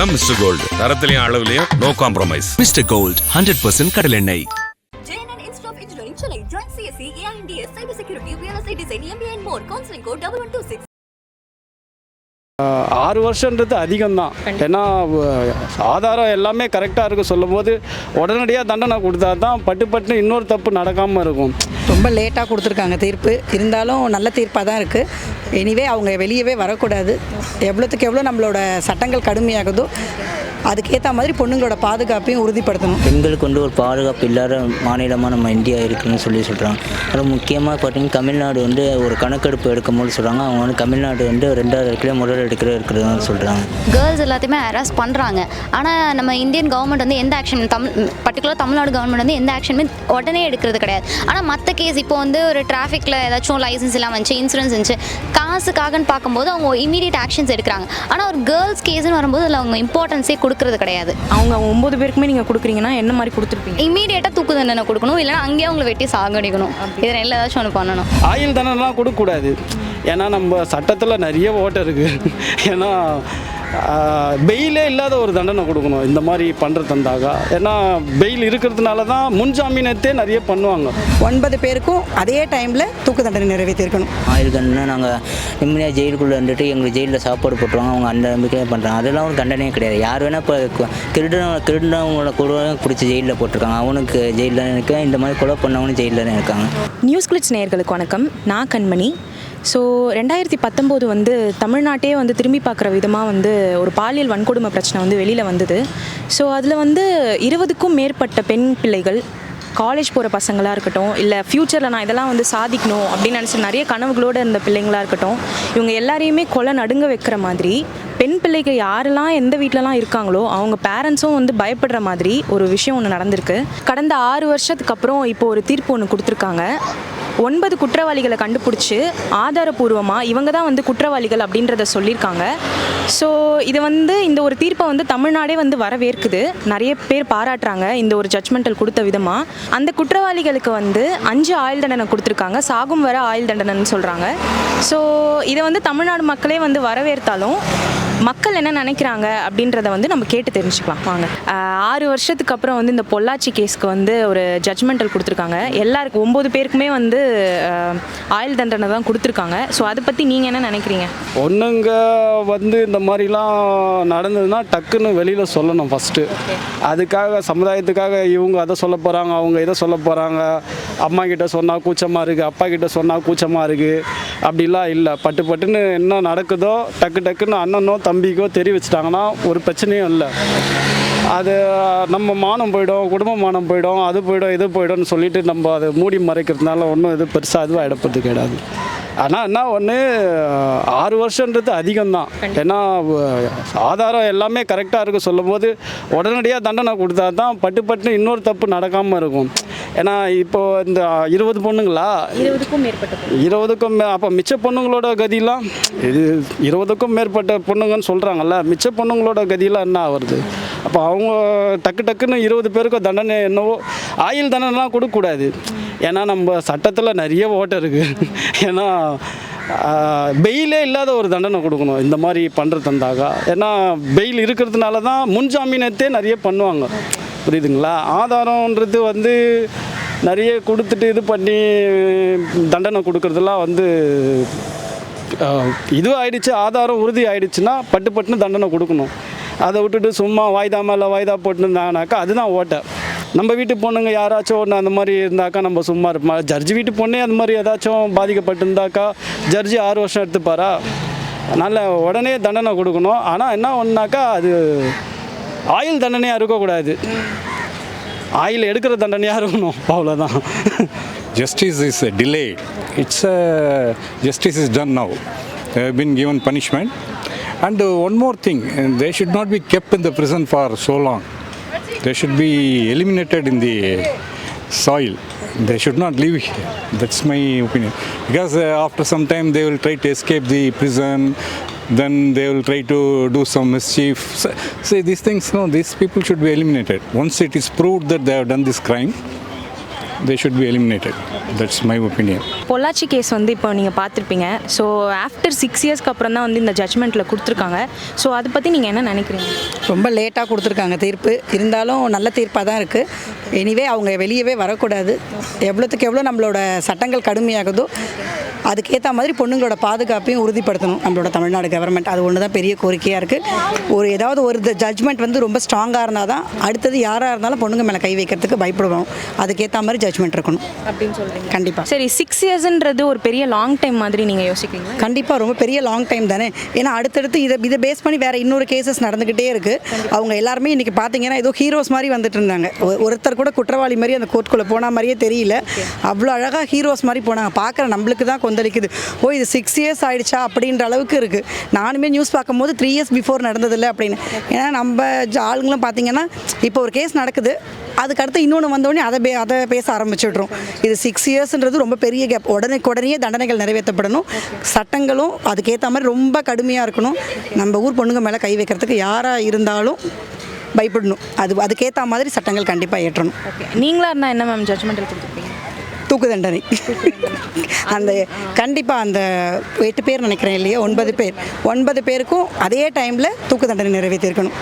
அதான் mister gold தரத்திலையும் அளவுலையும் no compromise mister gold hundred percent Engineering, Chennai. Join CSE, AINDS, Cybersecurity, Real Estate Design, MBA and more. Counseling code 1126. ஆறு வருஷன்றது அதிகம்தான். ஏன்னா அஹ், ஆதாரம் எல்லாமே கரெக்டாக இருக்கு சொல்லும்போது உடனடியாக தண்டனை கொடுத்தா தான் பட்டு பட்டுன்னு இன்னொரு தப்பு நடக்காமல் இருக்கும். ரொம்ப லேட்டாக கொடுத்துருக்காங்க தீர்ப்பு. இருந்தாலும் நல்ல தீர்ப்பாக தான் இருக்குது எனிவே அவங்க வெளியவே வரக்கூடாது. எவ்வளோத்துக்கு எவ்வளோ நம்மளோட சட்டங்கள் கடுமையாகுதோ அதுக்கேற்ற மாதிரி பொண்ணுங்களோட பாதுகாப்பையும் உறுதிப்படுத்தணும். பெண்களுக்கு வந்து ஒரு பாதுகாப்பு இல்லாத மாநிலமாக நம்ம இந்தியா இருக்குன்னு சொல்லி சொல்கிறாங்க அப்புறம் முக்கியமாக பார்த்தீங்கன்னா தமிழ்நாடு வந்து ஒரு கணக்கெடுப்பு எடுக்கும்போது சொல்கிறாங்க அவங்க வந்து தமிழ்நாடு வந்து ரெண்டாவது இடத்துல முதல் இடத்துல இருக்கிறதுன்னு சொல்கிறாங்க கேர்ள்ஸ் எல்லாத்தையுமே ஹராஸ் பண்ணுறாங்க ஆனால் நம்ம இந்தியன் கவர்மெண்ட் வந்து எந்த action Tamil particular Tamil Nadu government வந்து எந்த ஆக்ஷனுமே உடனே எடுக்கிறது கிடையாது. ஆனால் மற்ற கேஸ் இப்போ வந்து ஒரு டிராஃபிக்கில் ஏதாச்சும் லைசன்ஸ் எல்லாம் வந்துச்சு இன்சூரன்ஸ் இருந்துச்சு காசுக்காகன்னு பார்க்கும்போது அவங்க இமீடியட் ஆக்ஷன்ஸ் எடுக்கிறாங்க. ஆனால் ஒரு கேர்ள்ஸ் கேஸ்னு வரும்போது அதில் அவங்க இம்பார்ட்டன்ஸே கொடுக்கறது கிடையாது. அவங்க ஒம்பது பேருக்குமே நீங்கள் கொடுக்குறீங்கன்னா என்ன மாதிரி கொடுத்துருப்பீங்க? இமீடியட்டாக தூக்கு தண்டனை கொடுக்கணும் இல்லைன்னா அங்கேயே அவங்கள வெட்டி சாகடிக்கணும். இது ரெண்டில் ஏதாச்சும் ஒன்று பண்ணணும். ஆயுள் தண்டனைலாம் கொடுக்கக்கூடாது. ஏன்னா நம்ம சட்டத்தில் நிறைய ஓட்டை இருக்குது ஏன்னா பெயிலே இல்லாத ஒரு தண்டனை கொடுக்கணும். இந்த மாதிரி பண்ணுறது தந்தாக்கா. ஏன்னா பெயில் இருக்கிறதுனால தான் முன்ஜாமீனத்தே நிறைய பண்ணுவாங்க. ஒன்பது பேருக்கும் அதே டைமில் தூக்கு தண்டனை நிறைவேற்றிருக்கணும். ஆயுள் தண்டனை நாங்கள் நிம்மதியாக ஜெயிலுக்குள்ளே இருந்துட்டு எங்களுக்கு ஜெயிலில் சாப்பாடு போட்டுருவாங்க. அவங்க அந்த நம்பிக்கையே பண்ணுறாங்க அதெல்லாம் ஒரு தண்டனையே கிடையாது. யார் வேணால் இப்போ திருடன திருடனவங்கள கூட பிடிச்சி ஜெயிலில் போட்டிருக்காங்க. அவனுக்கு ஜெயிலில் தான் இருக்க இந்த மாதிரி கொலை பண்ணவனும் ஜெயிலில் தான் இருக்காங்க. நியூஸ் கிளிட்ஸ் நேயர்களுக்கு வணக்கம். நான் கண்மணி. ஸோ ரெண்டாயிரத்தி பத்தொம்போது வந்து தமிழ்நாட்டே வந்து திரும்பி பார்க்குற விதமாக வந்து ஒரு பாலியல் வன்கொடுமை பிரச்சனை வந்து வெளியில் வந்தது. ஸோ அதில் வந்து இருபதுக்கும் மேற்பட்ட பெண் பிள்ளைகள் காலேஜ் போகிற பசங்களாக இருக்கட்டும் இல்லை ஃப்யூச்சரில் நான் இதெல்லாம் வந்து சாதிக்கணும் அப்படின்னு நினச்சி நிறைய கனவுகளோடு இருந்த பிள்ளைங்களாக இருக்கட்டும் இவங்க எல்லாரையுமே கொலை நடுங்க வைக்கிற மாதிரி பெண் பிள்ளைகள் யாரெல்லாம் எந்த வீட்டிலலாம் இருக்காங்களோ அவங்க பேரண்ட்ஸும் வந்து பயப்படுற மாதிரி ஒரு விஷயம் ஒன்று நடந்திருக்கு. கடந்த ஆறு வருஷத்துக்கு அப்புறம் இப்போ ஒரு தீர்ப்பு ஒன்று கொடுத்துருக்காங்க. ஒன்பது குற்றவாளிகளை கண்டுபிடிச்சி ஆதாரபூர்வமாக இவங்க தான் வந்து குற்றவாளிகள் அப்படின்றத சொல்லியிருக்காங்க. ஸோ இது வந்து இந்த ஒரு தீர்ப்பை வந்து தமிழ்நாடே வந்து வரவேற்குது. நிறைய பேர் பாராட்டுறாங்க இந்த ஒரு ஜட்மெண்டல் கொடுத்த விதமாக அந்த குற்றவாளிகளுக்கு வந்து அஞ்சு ஆயுள் தண்டனை கொடுத்துருக்காங்க. சாகும் வர ஆயுள் தண்டனைன்னு சொல்கிறாங்க ஸோ இதை வந்து தமிழ்நாடு மக்களே வந்து வரவேற்றாலும் மக்கள் என்ன நினைக்கிறாங்க அப்படின்றத வந்து நம்ம கேட்டு தெரிஞ்சுக்கலாம். வாங்க. ஆறு வருஷத்துக்கு அப்புறம் வந்து இந்த பொள்ளாச்சி கேஸ்க்கு வந்து ஒரு ஜட்மெண்டல் கொடுத்துருக்காங்க. எல்லாருக்கும் ஒம்பது பேருக்குமே வந்து ஆயுள் தண்டனை தான் கொடுத்துருக்காங்க. ஸோ அதை பற்றி நீங்கள் என்ன நினைக்கிறீங்க? பொண்ணுங்க வந்து இந்த மாதிரிலாம் நடந்ததுன்னா டக்குன்னு வெளியில் சொல்லணும் ஃபஸ்ட்டு அதுக்காக சமுதாயத்துக்காக இவங்க அதை சொல்ல போகிறாங்க அவங்க இதை சொல்ல போகிறாங்க அம்மா கிட்ட சொன்னால் கூச்சமாக இருக்குது அப்பா கிட்ட சொன்னால் கூச்சமாக இருக்குது அப்படிலாம் இல்லை. பட்டு பட்டுன்னு என்ன நடக்குதோ டக்கு டக்குன்னு அண்ணனோ தம்பிக்கோ தெரிய வச்சுட்டாங்கன்னா ஒரு பிரச்சனையும் இல்லை. அது நம்ம மானம் போயிடும் குடும்ப மானம் போயிடும் அது போயிடும் இது போயிடும்னு சொல்லிட்டு நம்ம அதை மூடி மறைக்கிறதுனால ஒன்றும் இது பெருசாக இதுவாக எடுப்பது கிடையாது. ஆனால் என்ன ஒன்று ஆறு வருஷன்றது அதிகம்தான். ஏன்னா ஆதாரம் எல்லாமே கரெக்டாக இருக்குது சொல்லும்போது உடனடியாக தண்டனை கொடுத்தா தான் பட்டு பட்டுன்னு இன்னொரு தப்பு நடக்காமல் இருக்கும். ஏன்னா இப்போ இந்த இருபது பொண்ணுங்களா? இருபதுக்கும் மேற்பட்ட இருபதுக்கும் அப்போ மிச்ச பொண்ணுங்களோட கதிலாம் இது இருபதுக்கும் மேற்பட்ட பொண்ணுங்கன்னு சொல்கிறாங்கல்ல மிச்ச பொண்ணுங்களோட கதியெலாம் என்ன ஆகுறது? அப்போ அவங்க டக்கு டக்குன்னு இருபது பேருக்கு தண்டனை என்னவோ ஆயுள் தண்டனைலாம் கொடுக்கக்கூடாது. ஏன்னா நம்ம சட்டத்தில் நிறைய ஓட்டை இருக்குது ஏன்னா பெயிலே இல்லாத ஒரு தண்டனை கொடுக்கணும். இந்த மாதிரி பண்ணுறது தந்தாக்கா. ஏன்னா பெயில் இருக்கிறதுனால தான் முன்ஜாமீனத்தே நிறைய பண்ணுவாங்க. புரியுதுங்களா? ஆதாரம்ன்றது வந்து நிறைய கொடுத்துட்டு இது பண்ணி தண்டனை கொடுக்குறதுலாம் வந்து இது ஆயிடுச்சு ஆதாரம் உறுதி ஆயிடுச்சுன்னா பட்டு பட்டுன்னு தண்டனை கொடுக்கணும். அதை விட்டுட்டு சும்மா வாய்தா மேலே வாய்தா போட்டுருந்தாங்கனாக்கா அதுதான் ஓட்டை. நம்ம வீட்டு பொண்ணுங்க யாராச்சும் ஒன்று அந்த மாதிரி இருந்தாக்கா நம்ம சும்மா இருப்போம்? ஜட்ஜி வீட்டு பொண்ணே அந்த மாதிரி ஏதாச்சும் பாதிக்கப்பட்டிருந்தாக்கா ஜட்ஜி ஆறு வருஷம் எடுத்துப்பாரா? அதனால் உடனே தண்டனை கொடுக்கணும். ஆனால் என்ன ஒன்றுனாக்கா அது ஆயில் தண்டனையாக இருக்கக்கூடாது ஆயில் எடுக்கிற தண்டனையாக இருக்கணும் அவ்வளோதான் justice is delay it's a justice is done now been given punishment and one more thing they should not be kept in the prison for so long they should be eliminated in the soil they should not leave that's my my opinion. Because some time some time they will try to escape the prison, Then they will try to do some mischief. So, see, these things, no, these people should be eliminated. Once it is proved that they have done this crime, they should be eliminated. That's my opinion. Pollachi case வந்து இப்போ நீங்கள் பார்த்துருப்பீங்க so after six இயர்ஸ்க்கு அப்புறம் தான் வந்து இந்த ஜட்மெண்ட்டில் கொடுத்துருக்காங்க ஸோ அதை பற்றி நீங்கள் என்ன நினைக்கிறீங்க ரொம்ப லேட்டாக கொடுத்துருக்காங்க தீர்ப்பு இருந்தாலும் நல்ல தீர்ப்பாக தான் இருக்குது எனிவே அவங்க வெளியவே வரக்கூடாது எவ்வளோத்துக்கு எவ்வளோ நம்மளோட சட்டங்கள் கடுமையாகுதோ அதுக்கேற்ற மாதிரி பொண்ணுங்களோட பாதுகாப்பையும் உறுதிப்படுத்தணும். நம்மளோட தமிழ்நாடு கவர்மெண்ட் அது ஒன்று தான் பெரிய கோரிக்கையாக இருக்குது ஒரு ஏதாவது ஒரு ஜட்மெண்ட் வந்து ரொம்ப ஸ்ட்ராங்காக இருந்தால் தான் அடுத்தது யாராக இருந்தாலும் பொண்ணுங்க மேலே கை வைக்கிறதுக்கு பயப்படுவோம் அதுக்கேற்ற மாதிரி ஜட்மெண்ட் இருக்கணும். அப்படின்னு சொல்கிறீங்க கண்டிப்பாக சரி சிக்ஸ் இயர்ஸ்ன்றது ஒரு பெரிய லாங் டைம் மாதிரி நீங்கள் யோசிக்கிறீங்க கண்டிப்பாக ரொம்ப பெரிய லாங் டைம் தானே. ஏன்னா அடுத்தடுத்து இதை இதை பேஸ் பண்ணி வேறு இன்னொரு கேசஸ் நடந்துக்கிட்டே இருக்குது அவங்க எல்லாருமே இன்றைக்கி பார்த்தீங்கன்னா ஏதோ ஹீரோஸ் மாதிரி வந்துட்டு இருந்தாங்க. ஒருத்தர் கூட குற்றவாளி மாதிரி அந்த கோர்ட்டுக்குள்ளே போன மாதிரியே தெரியல. அவ்வளோ அழகாக ஹீரோஸ் மாதிரி போனாங்க. பார்க்குற நம்மளுக்கு தான் கொந்தளிக்குது. ஓ இது சிக்ஸ் இயர்ஸ் ஆயிடுச்சா அப்படின்ற அளவுக்கு இருக்குது நானுமே நியூஸ் பார்க்கும்போது த்ரீ இயர்ஸ் பிஃபோர் நடந்ததில்லை அப்படின்னு. ஏன்னா நம்ம ஜ- ஆளுங்களும் பார்த்தீங்கன்னா இப்போ ஒரு கேஸ் நடக்குது. அதுக்கடுத்து இன்னொன்று வந்தோடனே அதை பே அதை பேச ஆரம்பிச்சிடுறோம். இது சிக்ஸ் இயர்ஸ்ன்றது ரொம்ப பெரிய கேப் உடனே உடனே தண்டனைகள் நிறைவேற்றப்படணும். சட்டங்களும் அதுக்கேற்ற மாதிரி ரொம்ப கடுமையாக இருக்கணும். நம்ம ஊர் பொண்ணுங்க மேலே கை வைக்கிறதுக்கு யாராக இருந்தாலும் பயப்படணும். அது அதுக்கேற்ற மாதிரி சட்டங்கள் கண்டிப்பாக ஏற்றணும் ஓகே நீங்களாக இருந்தால் என்ன மேம் ஜட்மெண்ட்டில் கொடுத்துருப்பீங்க? தூக்கு தண்டனை. அந்த கண்டிப்பாக அந்த எட்டு பேர் நினைக்கிறேன் இல்லையா? ஒன்பது பேர். ஒன்பது பேருக்கும் அதே டைமில் தூக்கு தண்டனை நிறைவேற்றிருக்கணும்.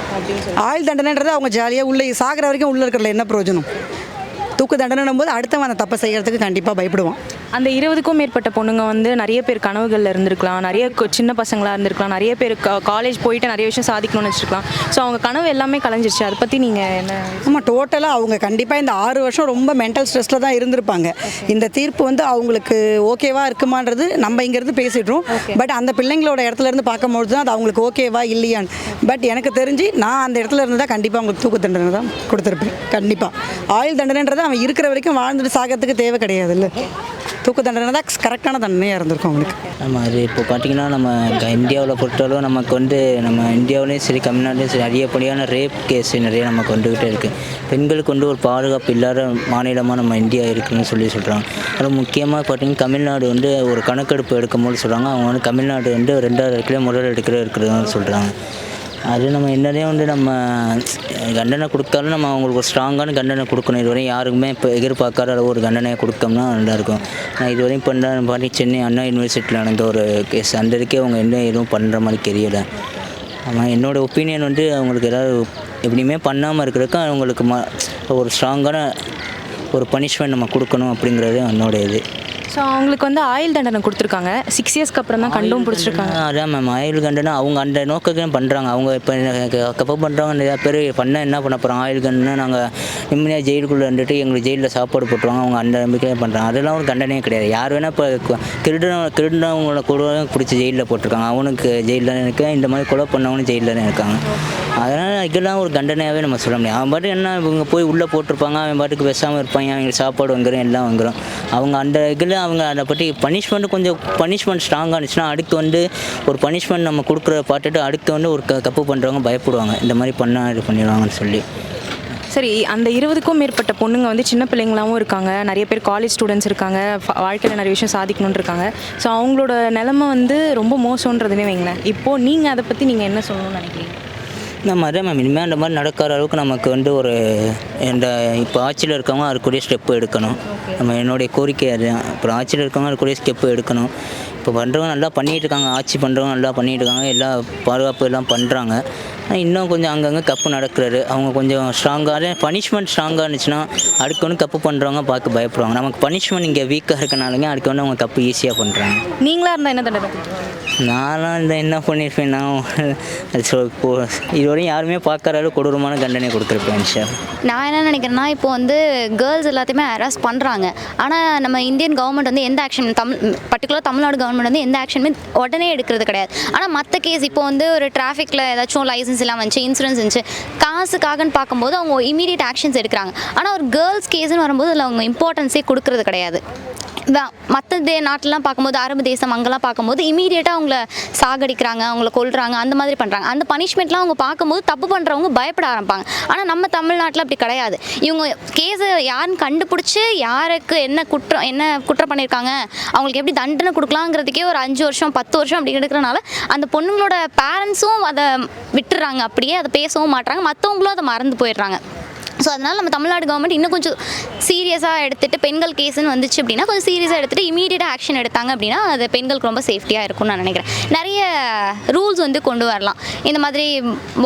ஆயுள் தண்டனைன்றது அவங்க ஜாலியாக உள்ளே சாகிற வரைக்கும் உள்ளே இருக்கிறதுல என்ன பிரயோஜனம்? தூக்கு தண்டனைன்னும் போது அடுத்தவன் அந்த தப்பை செய்கிறதுக்கு கண்டிப்பாக பயப்படுவான். அந்த இருபதுக்கும் மேற்பட்ட பொண்ணுங்க வந்து நிறைய பேர் கனவுகளில் இருந்திருக்கலாம். நிறைய சின்ன பசங்களாக இருந்திருக்கலாம். நிறைய பேர் காலேஜ் போயிட்டு நிறைய விஷயம் சாதிக்கணும்னு வச்சுருக்கலாம் ஸோ அவங்க கனவு எல்லாமே கலைஞ்சிருச்சு. அதை பற்றி நீங்கள் என்ன ஆமாம் டோட்டலாக அவங்க கண்டிப்பாக இந்த ஆறு வருஷம் ரொம்ப மென்டல் ஸ்ட்ரெஸ்ஸில் தான் இருந்திருப்பாங்க. இந்த தீர்ப்பு வந்து அவங்களுக்கு ஓகேவா இருக்குமான்றது நம்ம இங்கேருந்து பேசிடுறோம். பட் அந்த பிள்ளைங்களோட இடத்துல இருந்து பார்க்கும்போது தான் அது அவங்களுக்கு ஓகேவா இல்லையான்னு. பட் எனக்கு தெரிஞ்சு நான் அந்த இடத்துல இருந்து தான் கண்டிப்பாக அவங்களுக்கு தூக்கு தண்டனை தான் கொடுத்துருப்பேன். கண்டிப்பாக ஆயுள் தண்டனைன்றது அவன் இருக்கிற வரைக்கும் வாழ்ந்துட்டு சாகிறதுக்கு தேவை கிடையாது இல்லை தூக்கு தண்டனை தான் கரெக்டான தண்டனையாக இருந்திருக்கும் அவங்களுக்கு. ஆமாம் அது இப்போ பார்த்தீங்கன்னா நம்ம இந்தியாவில் பொறுத்தளவு நமக்கு வந்து நம்ம இந்தியாவிலையும் சரி தமிழ்நாட்டிலையும் சரி அதிகப்படியான ரேப் கேஸ் நிறைய நமக்கு வந்துக்கிட்டே இருக்குது பெண்களுக்கு வந்து ஒரு பாதுகாப்பு இல்லாத மாநிலமாக நம்ம இந்தியா இருக்குன்னு சொல்லி சொல்கிறாங்க அதில் முக்கியமாக பார்த்தீங்கன்னா தமிழ்நாடு வந்து ஒரு கணக்கெடுப்பு எடுக்கும்போது சொல்கிறாங்க அவங்க வந்து தமிழ்நாடு வந்து ரெண்டாவது இடத்துல முதல் இடத்துல இருக்கிறதுன்னு சொல்கிறாங்க அது நம்ம என்னதே வந்து நம்ம கண்டனை கொடுத்தாலும் நம்ம அவங்களுக்கு ஒரு ஸ்ட்ராங்கான கண்டனை கொடுக்கணும். இதுவரையும் யாருக்குமே இப்போ எதிர்பார்க்காத அளவு ஒரு கண்டனையை கொடுத்தோம்னா நல்லாயிருக்கும். நான் இதுவரையும் பண்ணுறேன் பாட்டி சென்னை அண்ணா யூனிவர்சிட்டியில் நடந்த ஒரு கேஸ் அந்த இதுக்கே அவங்க என்ன எதுவும் பண்ணுற மாதிரி தெரியலை. ஆமாம் என்னோடய ஒப்பீனியன் வந்து அவங்களுக்கு ஏதாவது எப்படியுமே பண்ணாமல் இருக்கிறதுக்கு அவங்களுக்கு ம ஒரு ஸ்ட்ராங்கான ஒரு பனிஷ்மெண்ட் நம்ம கொடுக்கணும் அப்படிங்கிறது என்னோடய இது. ஸோ அவங்களுக்கு வந்து ஆயுள் தண்டனை கொடுத்துருக்காங்க. சிக்ஸ் இயர்ஸ்க்கு அப்புறம் தான் கண்டும் பிடிச்சிருக்காங்க. அதான் மேம் ஆயுள் கண்டனா அவங்க அந்த நோக்கத்தையும் பண்ணுறாங்க அவங்க இப்போ கப்ப பண்ணுறவங்க நிறையா பேர் பண்ண என்ன பண்ண போகிறாங்க ஆயுள் கண்டனா நாங்கள் நிம்மதியாக ஜெயிலுக்குள்ளே இருந்துட்டு எங்களுக்கு ஜெயிலில் சாப்பாடு போட்டுருவாங்க. அவங்க அந்த நம்பிக்கையே பண்ணுறாங்க அதெல்லாம் ஒரு தண்டனையே கிடையாது. யார் வேணால் இப்போ திருடன திருடினவங்கள கூட பிடிச்சி ஜெயிலில் போட்டிருக்காங்க. அவனுக்கு ஜெயிலில் தான் இருக்க இந்த மாதிரி கொலை பண்ணவனும் ஜெயிலில் தான் இருக்காங்க. அதனால் இதெல்லாம் ஒரு தண்டனையாகவே நம்ம சொல்ல முடியாது. அவன் பாட்டு என்ன இவங்க போய் உள்ளே போட்டிருப்பாங்க. அவன் பாட்டுக்கு பேசாமல் இருப்பாங்க அவங்களுக்கு சாப்பாடு வந்துடும் எல்லாம் வந்துடும் அவங்க அந்த இதில் அவங்க அதை பற்றி பனிஷ்மெண்ட் கொஞ்சம் பனிஷ்மெண்ட் ஸ்ட்ராங்காக இருந்துச்சுன்னா அடுத்து வந்து ஒரு பனிஷ்மெண்ட் நம்ம கொடுக்குறத பார்த்துட்டு அடுத்து வந்து ஒரு க தப்பு பண்ணுறவங்க பயப்படுவாங்க. இந்த மாதிரி பண்ணால் இது பண்ணிடுவாங்கன்னு சொல்லி. சரி அந்த இருபதுக்கும் மேற்பட்ட பொண்ணுங்க வந்து சின்ன பிள்ளைங்களாகவும் இருக்காங்க. நிறைய பேர் காலேஜ் ஸ்டூடெண்ட்ஸ் இருக்காங்க. வாழ்க்கையில் நிறைய விஷயம் சாதிக்கணும்னு இருக்காங்க. ஸோ அவங்களோட நிலமை வந்து ரொம்ப மோசன்றதுன்னே வைங்களேன். இப்போது நீங்கள் அதை பற்றி நீங்கள் என்ன சொல்லணும்னு நினைக்கிறீங்க? நம்ம அதே மேம் இனிமேல் அந்த மாதிரி நடக்காத அளவுக்கு நமக்கு வந்து ஒரு இந்த இப்போ ஆட்சியில் இருக்கவங்க அதுக்குரிய ஸ்டெப்பு எடுக்கணும். நம்ம என்னுடைய கோரிக்கை அது அப்புறம் ஆட்சியில் இருக்கவங்க அதுக்குரிய ஸ்டெப்பு எடுக்கணும். இப்போ பண்ணுறவங்க நல்லா பண்ணிகிட்டு இருக்காங்க. ஆட்சி பண்ணுறவங்க நல்லா பண்ணிகிட்டு இருக்காங்க. எல்லா பாதுகாப்பு எல்லாம் பண்ணுறாங்க ஆனால் இன்னும் கொஞ்சம் அங்கங்கே தப்பு நடக்கிறது. அவங்க கொஞ்சம் ஸ்ட்ராங்காக பனிஷ்மெண்ட் ஸ்ட்ராங்காக இருந்துச்சுன்னா அடுத்து வந்து தப்பு பண்ணுறவங்க பார்க்க பயப்படுவாங்க. நமக்கு பனிஷ்மெண்ட் இங்கே வீக்காக இருக்கனாலங்க அடுத்து வந்து அவங்க கப்பு ஈஸியாக பண்ணுறாங்க நீங்களாக இருந்தால் என்ன தண்டனை நான்லாம் இந்த என்ன பண்ணியிருப்பேன் நான் இப்போ இதுவரையும் யாருமே பார்க்குற அளவு கொடூரமான தண்டனை கொடுத்துருப்பேன் சார் நான் என்ன நினைக்கிறேன்னா இப்போ வந்து கேர்ள்ஸ் எல்லாத்தையுமே அரெஸ்ட் பண்ணுறாங்க ஆனால் நம்ம இந்தியன் கவர்மெண்ட் வந்து எந்த action Tamil particular Tamil Nadu government வந்து எந்த ஆக்ஷனுமே உடனே எடுக்கிறது கிடையாது. ஆனால் மற்ற கேஸ் இப்போ வந்து ஒரு டிராஃபிக்கில் ஏதாச்சும் லைசன்ஸ் எல்லாம் வந்துச்சு இன்சூரன்ஸ் இருந்துச்சு காசுக்காகன்னு பார்க்கும்போது அவங்க இமீடியட் ஆக்ஷன்ஸ் எடுக்கிறாங்க. ஆனால் ஒரு கேர்ள்ஸ் கேஸ்னு வரும்போது அதில் அவங்க இம்பார்ட்டன்ஸே கொடுக்கறது கிடையாது. மற்ற தே நாட்டிலலாம் பார்க்கும்போது அரபு தேசம் அங்கெல்லாம் பார்க்கும்போது இமீடியட்டாக அவங்கள சாகடிக்கிறாங்க அவங்கள கொல்றாங்க அந்த மாதிரி பண்ணுறாங்க அந்த பனிஷ்மெண்ட்லாம் அவங்க பார்க்கும்போது தப்பு பண்ணுறவங்க பயப்பட ஆரம்பிப்பாங்க. ஆனால் நம்ம தமிழ்நாட்டில் அப்படி கிடையாது. இவங்க கேஸை யாருன்னு கண்டுபிடிச்சி யாருக்கு என்ன குற்றம் என்ன குற்றம் பண்ணியிருக்காங்க அவங்களுக்கு எப்படி தண்டனை கொடுக்கலாங்கிறதுக்கே ஒரு அஞ்சு வருஷம் பத்து வருஷம் அப்படி எடுக்கிறனால அந்த பொண்ணுங்களோட பேரண்ட்ஸும் அதை விட்டுறாங்க. அப்படியே அதை பேசவும் மாட்டுறாங்க மற்றவங்களும் அதை மறந்து போயிடுறாங்க. ஸோ அதனால் நம்ம தமிழ்நாடு கவர்மெண்ட் இன்னும் கொஞ்சம் சீரியஸாக எடுத்துகிட்டு பெண்கள் கேஸ்னு வந்துச்சு அப்படின்னா கொஞ்சம் சீரியஸாக எடுத்துகிட்டு இமீடியட்டாக ஆக்ஷன் எடுத்தாங்க அப்படின்னா அது பெண்களுக்கு ரொம்ப சேஃப்டியாக இருக்கும்னு நான் நினைக்கிறேன். நிறைய ரூல்ஸ் வந்து கொண்டு வரலாம். இந்த மாதிரி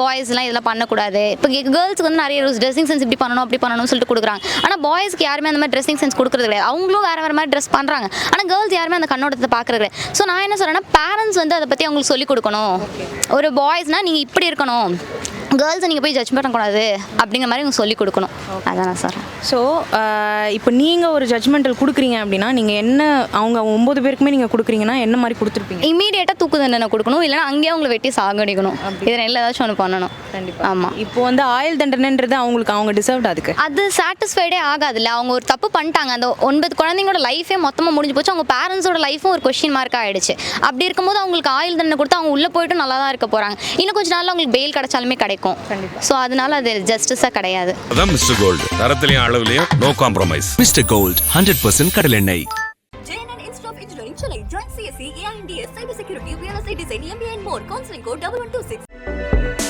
பாய்ஸ்லாம் இதெல்லாம் பண்ணக்கூடாது. இப்போ கேர்ள்ஸ்க்கு வந்து நிறைய ரூல்ஸ் ட்ரெஸ்ஸிங் சென்ஸ் இப்படி பண்ணணும் அப்படி பண்ணணும்னு சொல்லிட்டு கொடுக்குறாங்க. ஆனால் பாய்ஸ்க்கு யாருமே அந்த மாதிரி ட்ரெஸ்ஸிங் சென்ஸ் கொடுக்குறது கிடையாது. அவங்களும் வேறு வேறு மாதிரி ட்ரெஸ் பண்ணுறாங்க ஆனால் கேர்ள்ஸ் யாருமே அந்த கண்ணோட்டத்தை பார்க்குறது கிடையாது. ஸோ நான் என்ன சொல்கிறேன்னா பேரண்ட்ஸ் வந்து அதை பற்றி அவங்களுக்கு சொல்லிக் கொடுக்கணும். ஒரு பாய்ஸ்னால் நீங்கள் இப்படி இருக்கணும். கேர்ள்ஸை நீங்கள் போய் ஜட்ஜ் பண்ணக்கூடாது அப்படிங்கிற மாதிரி அவங்க சொல்லிக் கொடுக்கணும். அதான் சொல்கிறேன் ஸோ இப்போ நீங்கள் ஒரு ஜட்மெண்டல் கொடுக்குறீங்க அப்படின்னா நீங்கள் என்ன அவங்க ஒம்பது பேருக்குமே நீங்கள் கொடுக்குறீங்கன்னா என்ன மாதிரி கொடுத்துருப்பீங்க? இமீடியட்டாக தூக்கு தண்டனை கொடுக்கணும். இல்லைன்னா அங்கேயே அவங்களை வெட்டி சாகடிக்கணும். இதில் ஏதாச்சும் ஒன்று பண்ணணும். கண்டிப்பாக ஆமாம் இப்போ வந்து ஆயுள் தண்டனைன்றது அவங்களுக்கு அவங்க டிசர்வ்ட் அதுக்கு? அது சாட்டிஸ்ஃபைடே ஆகாதுல்ல. அவங்க ஒரு தப்பு பண்ணிட்டாங்க. அந்த ஒன்பது குழந்தைங்களோட லைஃபே மொத்தமாக முடிஞ்சு போச்சு. அவங்க பேரண்ட்ஸோட லைஃபும் ஒரு கொஸ்டின் மார்க் ஆயிடுச்சு. அப்படி இருக்கும்போது அவங்களுக்கு ஆயுள் தண்டனை கொடுத்து அவங்க உள்ளே போயிட்டு நல்லா தான் இருக்க போகிறாங்க இன்னும் கொஞ்ச நாள்ல அவங்களுக்கு பெயில் கிடைச்சாலுமே கிடைக்கும். ஸோ அதனால அது ஜஸ்டிஸாக கிடையாது அதான் மிஸ்டர் கோல்டு தரத்திலையும் அளவுலையும் no compromise mister gold hundred percent Engineering, Chennai. Join CSE, AINDS, Cybersecurity, Real Estate Design, MBA and more. Counseling code 1126.